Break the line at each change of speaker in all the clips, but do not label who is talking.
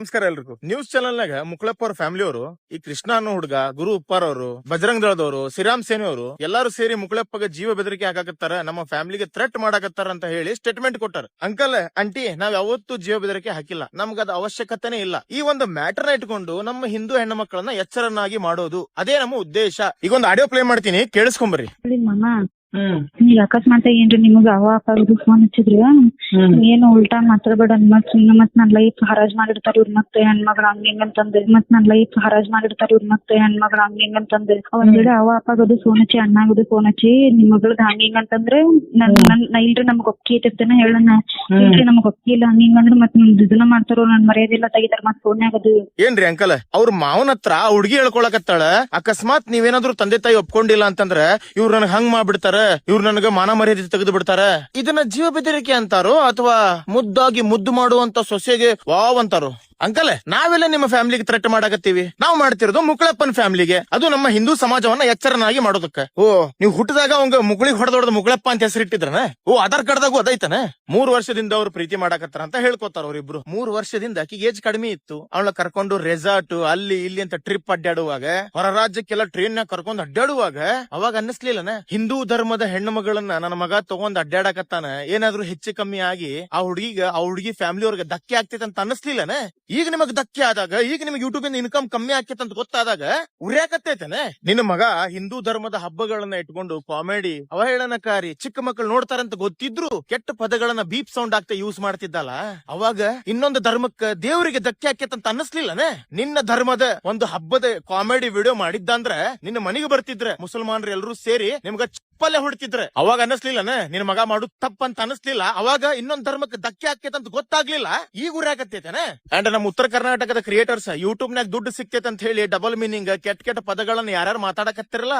ನಮಸ್ಕಾರ ಎಲ್ರಿಗೂ. News channel ನಾಗ ಮುಕ್ಳಪ್ಪ ಅವ್ರ ಫ್ಯಾಮಿಲಿ ಅವರು, ಈ ಕೃಷ್ಣ ಅನ್ನೋ ಹುಡುಗ, ಗುರು ಉಪ್ಪಾರ್ ಅವರು ಬಜರಂಗ್ ದಳದವರು ಶ್ರೀರಾಮ್ ಸೇನೆ ಅವರು, ಎಲ್ಲಾರು ಸೇರಿ ಮುಕ್ಳಪ್ಪಗೆ ಜೀವ ಬೆದರಿಕೆ ಹಾಕಾಕತ್ತಾರ, ನಮ್ಮ ಫ್ಯಾಮಿಲಿಗೆ ಥ್ರೆಟ್ ಮಾಡಾಕತ್ತಾರ ಅಂತ ಹೇಳಿ ಸ್ಟೇಟ್ಮೆಂಟ್ ಕೊಟ್ಟಾರ. ಅಂಕಲ್ ಆಂಟಿ ನಾವ್ ಯಾವತ್ತೂ ಜೀವ ಬೆದರಿಕೆ ಹಾಕಿಲ್ಲ. ನಮ್ಗ ಅದ ಅವಶ್ಯಕತೆನೇ ಇಲ್ಲ. ಈ ಒಂದು ಮ್ಯಾಟರ್ನ ಇಟ್ಕೊಂಡು ನಮ್ಮ ಹಿಂದೂ ಹೆಣ್ಣು ಮಕ್ಕಳನ್ನ ಎಚ್ಚರನ್ನಾಗಿ ಮಾಡೋದು, ಅದೇ ನಮ್ಮ ಉದ್ದೇಶ. ಈಗ ಒಂದು ಆಡಿಯೋ ಪ್ಲೇ ಮಾಡ್ತೀನಿ ಕೇಳಿಸ್ಕೊಂಬರ್ರಿ
ಈಗ ಅಕಸ್ಮಾತ್ ಏನ್ರಿ ನಿಮಗ ಅವ ಅಪ್ಪ ಫೋನ್ ಹಚ್ಚಿದ್ರ? ಏನೋ ಉಲ್ಟಾ ಮಾತಾಡ್ಬೇಡ ಮತ್ ಸುಮ್ನೆ ಮತ್ ನನ್ ಲೈಫ್ ಹರಾಜ್ ಮಾಡಿರ್ತಾರ ಇವ್ರ ಮತ್ತೆ ಹೆಣ್ಮಗಳ ಹಂಗ ಹಿಂಗ್ ಅಂತಂದ್ ಮತ್ ನನ್ ಲೈಫ್ ಹರಾಜ್ ಮಾಡಿರ್ತಾರ ಇವ್ರ ಮತ್ತೆ ಹೆಣ್ಮಗಳ ಹಂಗ ಹಿಂಗ್ ಅಂತಂದ್ ಒಂದ್ ವೇಳೆ ಅವ ಅಪ್ಪಗದು ಫೋನ್ ಹಚ್ಚಿ ಅಣ್ಣಾಗದು ಫೋನ್ ಹಚ್ಚಿ ನಿಮ್ ಮಗಳದ್ ಹಂಗ ಹಿಂಗ್ ಅಂತಂದ್ರೆ ನನ್ ನನ್ ನಾ ಇಲ್ರಿ ನಮ್ಗ್ ಒಪ್ಪಿಗೆ ಐತಿರ್ತೇನೆ ಹೇಳಣ್ಣ ಇಲ್ರಿ ನಮ್ಗ್ ಒಪ್ಪಿಗೆ ಇಲ್ಲ ಹಂಗ ಹಿಂಗ್ ಅಂದ್ರೆ ಮತ್ ನಿಮ್ ಇದನ್ನ ಮಾಡ್ತಾರೋ ನನ್ ಮರ್ಯಾದೆಲ್ಲ ತೆಗಿತಾರ ಮತ್ ಫೋನ್ಯಾಗ ಅದು
ಏನ್ರಿ ಅಂಕಲ್? ಅವ್ರ ಮಾವನ ಹತ್ರ ಹುಡ್ಗಿ ಹುಡುಗಿ ಹೇಳ್ಕೊಳಕತ್ತಾಳ. ಅಕಸ್ಮಾತ್ ನೀವೇನಾದ್ರೂ ತಂದೆ ತಾಯಿ ಒಪ್ಕೊಂಡಿಲ್ಲ ಅಂತಂದ್ರ ಇವ್ರು ನನಗ್ ಹಂಗ್ ಮಾಡ್ಬಿಡ್ತಾರ? ಇವ್ರು ನನಗ ಮಾನ ಮರ್ಯಾದೆ ತೆಗೆದು ಬಿಡ್ತಾರೆ. ಇದನ್ನ ಜೀವ ಬೆದರಿಕೆ ಅಂತಾರೋ ಅಥವಾ ಮುದ್ದಾಗಿ ಮುದ್ದು ಮಾಡುವಂತ ಸೊಸೆಗೆ ವಾವ್ ಅಂತಾರೋ? ಅಂಕಲ್, ನಾವೆಲ್ಲ ನಿಮ್ಮ ಫ್ಯಾಮಿಲಿಗೆ ಥ್ರೆಟ್ ಮಾಡಾಕತ್ತೀವಿ. ನಾವು ಮಾಡ್ತಿರೋದು ಮುಕ್ಳಪ್ಪನ ಫ್ಯಾಮಿಲಿಗೆ. ಅದು ನಮ್ಮ ಹಿಂದೂ ಸಮಾಜವನ್ನ ಎಚ್ಚರನಾಗಿ ಮಾಡೋದಕ್ಕೆ. ಓ, ನೀವು ಹುಟ್ಟಿದಾಗ ಅವಂಗ ಮುಗುಳಿಗೆ ಹೊಡೆದೊಡ್ದ ಮುಕ್ಳಪ್ಪ ಅಂತ ಹೆಸರಿಟ್ಟಿದ್ರನ? ಓ, ಆಧಾರ್ ಕಾರ್ಡ್ದಾಗೂ ಅದೈತನ ಮೂರ್ ವರ್ಷದಿಂದ ಅವ್ರು ಪ್ರೀತಿ ಮಾಡಾಕತ್ತಾರ ಅಂತ ಹೇಳ್ಕೊತಾರ ಅವ್ರಿಬ್ರು. ಮೂರ್ ವರ್ಷದಿಂದ ಆಕಿಗೆ ಏಜ್ ಕಡಿಮೆ ಇತ್ತು. ಅವಳ ಕರ್ಕೊಂಡು ರೆಸಾರ್ಟ್ ಅಲ್ಲಿ ಇಲ್ಲಿ ಅಂತ ಟ್ರಿಪ್ ಅಡ್ಡಾಡುವಾಗ ಹೊರ ರಾಜ್ಯಕ್ಕೆಲ್ಲ ಟ್ರೈನ್ನ ಕರ್ಕೊಂಡು ಅಡ್ಡಾಡುವಾಗ ಅವಾಗ ಅನ್ನಿಸ್ಲಿಲ್ಲನ? ಹಿಂದೂ ಧರ್ಮದ ಹೆಣ್ಣು ಮಗಳನ್ನ ನನ್ನ ಮಗ ತಗೊಂಡ್ ಅಡ್ಡಾಡಕತ್ತಾನ ಏನಾದ್ರೂ ಹೆಚ್ಚು ಕಮ್ಮಿ ಆಗಿ ಆ ಹುಡುಗಿಗ, ಆ ಹುಡುಗಿ ಫ್ಯಾಮಿಲಿ ಅವ್ರಿಗೆ ಧಕ್ಕೆ ಆಗ್ತೈತೆ ಅಂತ ಅನ್ನಿಸ್ಲಿಲ್ಲನ? ಈಗ ನಿಮಗ್ ಧಕ್ಕೆ ಆದಾಗ, ಈಗ ನಿಮಗೆ ಯೂಟ್ಯೂಬ್ ಇಂದ ಇನ್ಕಮ್ ಕಮ್ಮಿ ಆಕೇತ ಅಂತ ಗೊತ್ತಾದಾಗ ಉರಿಯಾಕತ್ತೈತನೆ. ನಿನ್ನ ಮಗ ಹಿಂದೂ ಧರ್ಮದ ಹಬ್ಬಗಳನ್ನ ಇಟ್ಕೊಂಡು ಕಾಮಿಡಿ ಅವಹೇಳನಕಾರಿ, ಚಿಕ್ಕ ಮಕ್ಕಳು ನೋಡ್ತಾರಂತ ಗೊತ್ತಿದ್ರು ಕೆಟ್ಟ ಪದಗಳನ್ನ ಬೀಪ್ ಸೌಂಡ್ ಆಗ್ತಾ ಯೂಸ್ ಮಾಡ್ತಿದ್ದಲ್ಲ. ಅವಾಗ ಇನ್ನೊಂದು ಧರ್ಮಕ್ಕ ದೇವರಿಗೆ ಧಕ್ಕೆ ಆಕೈತೆ ಅಂತ ಅನ್ನಿಸ್ಲಿಲ್ಲನೆ? ನಿನ್ನ ಧರ್ಮದ ಒಂದು ಹಬ್ಬದ ಕಾಮಿಡಿ ವಿಡಿಯೋ ಮಾಡಿದ್ದಂದ್ರ, ನಿನ್ನ ಮನೆಗೆ ಬರ್ತಿದ್ರೆ ಮುಸಲ್ಮಾನರು ಎಲ್ಲರೂ ಸೇರಿ ನಿಮ್ಗ ಚಪ್ಪಲೆ ಹೊಡ್ತಿದ್ರೆ. ಅವಾಗ ಅನ್ನಿಸ್ಲಿಲ್ಲನ? ನಿನ್ ಮಗ ಮಾಡು ತಪ್ಪಂತ ಅನ್ನಿಸ್ಲಿಲ್ಲ? ಅವಾಗ ಇನ್ನೊಂದ್ ಧರ್ಮಕ್ಕೆ ಧಕ್ಕೆ ಆಕೇತ ಅಂತ ಗೊತ್ತಾಗ್ಲಿಲ್ಲ? ಈಗ ಉರಿಯಾಕತ್ತೈತೇನೆ ಅಂಡ್ ನಮ್ ಉತ್ತರ ಕರ್ನಾಟಕದ ಕ್ರಿಯೇಟರ್ಸ್ ಯೂಟ್ಯೂಬ್ ನಾಗ ದುಡ್ಡು ಸಿಕ್ತೈತೆ ಅಂತ ಹೇಳಿ ಡಬಲ್ ಮೀನಿಂಗ್ ಕೆಟ್ಟ ಕೆಟ್ಟ ಪದಗಳನ್ನ ಯಾರ್ಯಾರು ಮಾತಾಡಕತ್ತಿರಲ್ಲ?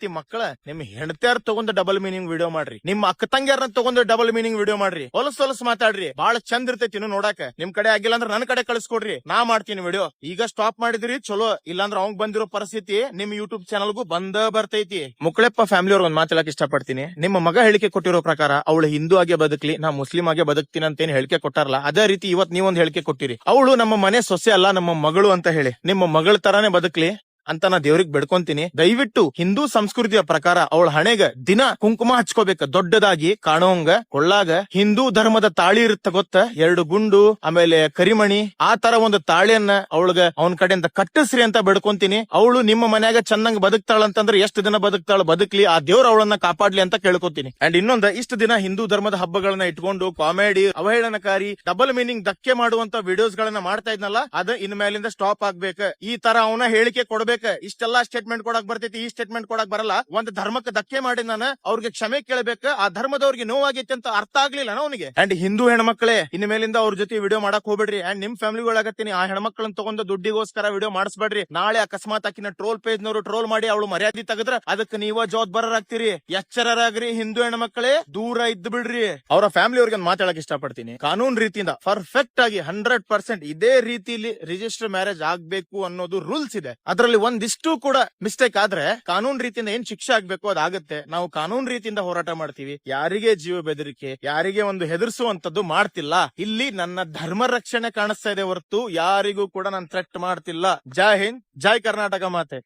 ಹತ್ತಿ ಮಕ್ಕಳ ನಿಮ್ ಹೆಂಡತಿಯಾರ ತಗೊಂಡ್ ಡಬಲ್ ಮೀನಿಂಗ್ ವಿಡಿಯೋ ಮಾಡ್ರಿ. ನಿಮ್ಮ ಅಕ್ಕ ತಂಗಿಯಾರ ತಗೊಂಡ್ ಡಬಲ್ ಮೀನಿಂಗ್ ವಿಡಿಯೋ ಮಾಡ್ರಿ. ಹೊಲಸ್ ಹೊಲಸ್ ಮಾತಾಡ್ರಿ. ಬಾಳ ಚಂದ ಇರ್ತೈತಿ ನೋಡಾಕ. ನಿಮ್ ಕಡೆ ಆಗಿಲ್ಲ ಅಂದ್ರೆ ನನ್ನ ಕಡೆ ಕಳಿಸ್ಕೊಡ್ರಿ. ನಾ ಮಾಡ್ತೀನಿ ವಿಡಿಯೋ ಈಗ ಸ್ಟಾಪ್ ಮಾಡಿದ್ರಿ, ಚಲೋ. ಇಲ್ಲಾಂದ್ರ ಅವಂಗ್ ಬಂದಿರೋ ಪರಿಸ್ಥಿತಿ ನಿಮ್ ಯೂಟ್ಯೂಬ್ ಚಾನಲ್ಗೂ ಬಂದ ಬರ್ತೈತಿ. ಮುಕ್ಳೆಪ್ಪ ಫ್ಯಾಮಿಲಿ ಅವ್ರ ಒಂದ್ ಮಾತಾಡಕ್ ಇಷ್ಟಪಡ್ತೀನಿ. ನಿಮ್ಮ ಮಗ ಹೇಳಿಕೆ ಕೊಟ್ಟಿರೋ ಪ್ರಕಾರ ಅವಳು ಹಿಂದೂ ಆಗಿ ಬದುಕ್ಲಿ, ನಾ ಮುಸ್ಲಿಂ ಆಗಿ ಬದುಕ್ತೀನಿ ಅಂತ ಏನ್ ಹೇಳಿಕೆ ಕೊಟ್ಟಾರಲ್ಲ ಅದೇ ರೀತಿ ಇವತ್ ನೀವೊಂದ್ ಹೇಳಿಕೆ ಕೊಟ್ಟಿರಿ. ಅವಳು ನಮ್ಮ ಮನೆ ಸೊಸೆ ಅಲ್ಲ, ನಮ್ಮ ಮಗಳು ಅಂತ ಹೇಳಿ. ನಿಮ್ಮ ಮಗಳ ತರಾನೇ ಬದುಕ್ಲಿ. ಅಂತ ನಾ ದೇವ್ರಿಗೆ ಬೆಡ್ಕೊಂತೀನಿ. ದಯವಿಟ್ಟು ಹಿಂದೂ ಸಂಸ್ಕೃತಿಯ ಪ್ರಕಾರ ಅವಳ ಹಣೆಗ ದಿನ ಕುಂಕುಮ ಹಚ್ಕೋಬೇಕ. ದೊಡ್ಡದಾಗಿ ಕಾಣೋಂಗ, ಕೊಳ್ಳಾಗ ಹಿಂದೂ ಧರ್ಮದ ತಾಳಿ ಇರುತ್ತ ಗೊತ್ತ? ಎರಡು ಗುಂಡು, ಆಮೇಲೆ ಕರಿಮಣಿ. ಆ ತರ ಒಂದು ತಾಳಿಯನ್ನ ಅವಳಗ ಅವನ ಕಡೆಯಿಂದ ಕಟ್ಟಿಸ್ರಿ ಅಂತ ಬೆಡ್ಕೊಂತೀನಿ. ಅವಳು ನಿಮ್ಮ ಮನ್ಯಾಗ ಚೆನ್ನಾಗ್ ಬದುಕ್ತಾಳ ಅಂತಂದ್ರೆ ಎಷ್ಟು ದಿನ ಬದುಕ್ತಾಳ? ಬದುಕ್ಲಿ, ಆ ದೇವ್ರ ಅವಳನ್ನ ಕಾಪಾಡ್ಲಿ ಅಂತ ಕೇಳ್ಕೊತೀನಿ. ಅಂಡ್ ಇನ್ನೊಂದ, ಇಷ್ಟು ದಿನ ಹಿಂದೂ ಧರ್ಮದ ಹಬ್ಬಗಳನ್ನ ಇಟ್ಕೊಂಡು ಕಾಮಿಡಿ, ಅವಹೇಳನಕಾರಿ, ಡಬಲ್ ಮೀನಿಂಗ್ ಧಕ್ಕೆ ಮಾಡುವಂತ ವಿಡಿಯೋಸ್ ಗಳನ್ನ ಮಾಡ್ತಾ ಇದ್ನಲ್ಲ, ಅದ ಇನ್ ಮೇಲಿಂದ ಸ್ಟಾಪ್ ಆಗ್ಬೇಕ. ಈ ತರ ಅವನ ಹೇಳಿಕೆ ಕೊಡ್ಬೇಕ. ಇಷ್ಟೆಲ್ಲಾ ಸ್ಟೇಟ್ಮೆಂಟ್ ಕೊಡಕ್ ಬರ್ತೈತಿ, ಈ ಸ್ಟೇಟ್ಮೆಂಟ್ ಕೊಡಕ್ ಬರಲ್ಲ. ಒಂದ್ ಧರ್ಮಕ್ಕೆ ಧಕ್ಕೆ ಮಾಡಿ ನಾನು ಅವ್ರಿಗೆ ಕ್ಷಮೆ ಕೇಳಬೇಕು. ಆ ಧರ್ಮದವ್ರಿಗೆ ನೋವಾಗೈತಿ ಅಂತ ಅರ್ಥ ಆಗ್ಲಿಲ್ಲ ಅವನಿಗೆ. ಅಂಡ್ ಹಿಂದೂ ಹೆಣ್ಮಕ್ಳೇ ಇನ್ ಮೇಲಿಂದ ಅವ್ರ ಜೊತೆ ವಿಡಿಯೋ ಮಾಡಕ್ ಹೋಗ್ಬೇಡ್ರಿ. ಅಂಡ್ ನಿಮ್ ಫ್ಯಾಮಿಲಿ ಒಳಗತ್ತೀನಿ ಆ ಹೆಣ್ಮಕ್ಳನ್ನ ತಗೊಂಡು ದುಡ್ಡಿಗೋಸ್ಕರ ವಿಡಿಯೋ ಮಾಡಿಸ್ಬೇಡ್ರಿ. ನಾಳೆ ಅಕಸ್ಮಾತ್ ಆಕಿನ ಟ್ರೋಲ್ ಪೇಜ್ ನವರು ಟ್ರೋಲ್ ಮಾಡಿ ಅವಳು ಮರ್ಯಾದೆ ತೆಗೆದ್ರ ಅದಕ್ಕೆ ನೀವ ಜವಾಬ್ದಾರರಾಗ್ತೀರಿ. ಎಚ್ಚರರಾಗ್ರಿ ಹಿಂದೂ ಹೆಣ್ಮಕ್ಳೇ. ದೂರ ಇದ್ದು ಬಿಡ್ರಿ. ಅವರ ಫ್ಯಾಮಿಲಿ ಅವ್ರಿಗೆ ಮಾತಾಡಕ್ ಇಷ್ಟಪಡ್ತೀನಿ. ಕಾನೂನು ರೀತಿಯಿಂದ ಪರ್ಫೆಕ್ಟ್ ಆಗಿ ಹಂಡ್ರೆಡ್ ಪರ್ಸೆಂಟ್ ಇದೇ ರೀತಿಲಿ ರಿಜಿಸ್ಟರ್ ಮ್ಯಾರೇಜ್ ಆಗ್ಬೇಕು ಅನ್ನೋದು ರೂಲ್ಸ್ ಇದೆ. ಅದರಲ್ಲಿ ಒಂದಿಷ್ಟು ಕೂಡ ಮಿಸ್ಟೇಕ್ ಆದ್ರೆ ಕಾನೂನ್ ರೀತಿಯಿಂದ ಏನ್ ಶಿಕ್ಷೆ ಆಗ್ಬೇಕು ಅದಾಗುತ್ತೆ. ನಾವು ಕಾನೂನ್ ರೀತಿಯಿಂದ ಹೋರಾಟ ಮಾಡ್ತೀವಿ. ಯಾರಿಗೆ ಜೀವ ಬೆದರಿಕೆ, ಯಾರಿಗೆ ಒಂದು ಹೆದರಿಸುವಂತದ್ದು ಮಾಡ್ತಿಲ್ಲ. ಇಲ್ಲಿ ನನ್ನ ಧರ್ಮ ರಕ್ಷಣೆ ಕಾಣಿಸ್ತಾ ಇದೆ ಹೊರತು ಯಾರಿಗೂ ಕೂಡ ನಾನು ಥ್ರೆಟ್ ಮಾಡ್ತಿಲ್ಲ. ಜೈ ಹಿಂದ್, ಜೈ ಕರ್ನಾಟಕ ಮಾತೆ.